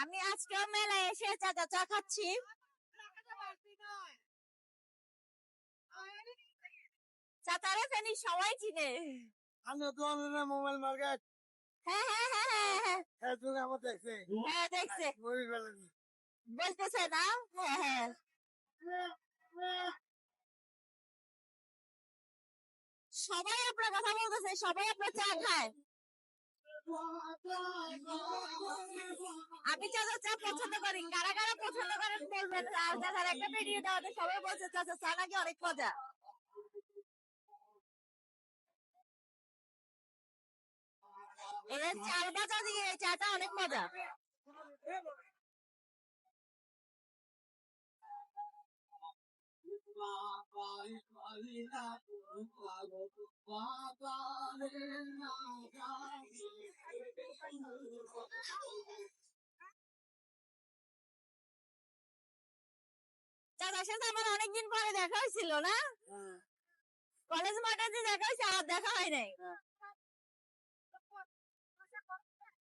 আমি আজকেও মেলায় এসে চাচা চা খাচ্ছি। চাচারে সবাই চিনে। আমি তো মোবাইল মার্কেট। হ্যাঁ হ্যাঁ হ্যাঁ হ্যাঁ হ্যাঁ। হ্যাঁ তুমি আমার দেখছে। হ্যাঁ দেখছে। বলতেছে না? হ্যাঁ হ্যাঁ। সবাই আপনার কথা বলতেছে সবাই আপনার চা খায়। আমি চাচা চা পছন্দ করি কারা কারা পছন্দ করেন বলবেন চাচার একটা ভিডিও দেওয়াতে সবাই বলছে চাচা চা নাকি অনেক মজা এদের বাজা দিয়ে চাটা অনেক মজা চাচার সাথে আমার অনেকদিন পরে দেখা হয়েছিল না? কলেজ মাঠে দেখা হয়েছে আর দেখা হয় নাই।